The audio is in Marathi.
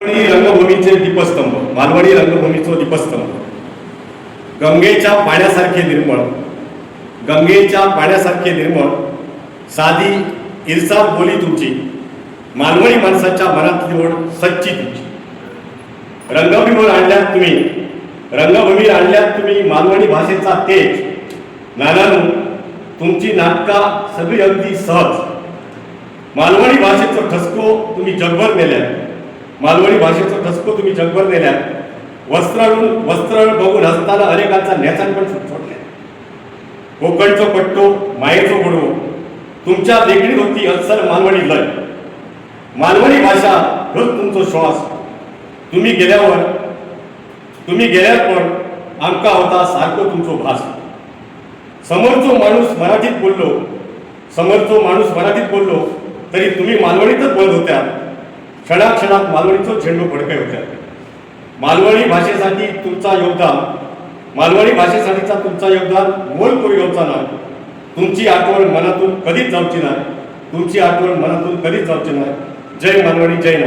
मालवणी रंगभूमीचे दीपस्तंभ मालवणी रंगभूमीचा दीपस्तंभ. गंगेच्या पाण्यासारखे निर्मळ गंगेच्या पाण्यासारखे निर्मळ साधी इरसाद बोली तुमची मालवणी माणसाच्या मनातली ओढ सच्ची तुमची. रंगभूमीवर आणल्यात तुम्ही रंगभूमीवर आणल्यात तुम्ही मालवणी भाषेचा तेज. नानानू तुमची नाटका सगळी अगदी सहज. मालवणी भाषेचं ठसको तुम्ही जगभर नेल्या मालवणी भाषेचं ठसको तुम्ही जगभर नेल्या वस्त्र वस्त्र बघून असताना अनेकांचा नेचान पण सुटले कोकणचो पट्टो मायेचो बुडवू. तुमच्या देखणीत होती अस्सल मालवणी लय. मालवणी भाषा हेच तुमचो श्वास तुम्ही गेल्यावर तुम्ही गेल्यावर पण आमका होता सारको तुमचो भास. समोरचो माणूस मराठीत बोललो समोरचो माणूस मराठीत बोललो तरी तुम्ही मालवणीतच बोलत होत्या. क्षणाक्षणात मालवणीचो झेंडू फडके होत्या मालवणी भाषेसाठी तुमचा योगदान मालवणी भाषेसाठीचा तुमचा योगदान मोल करू घेऊचा नाही. तुमची आठवण मनातून कधीच जाऊची नाही. तुमची आठवण मनातून कधीच जाऊची नाही. जय मालवणी जय ना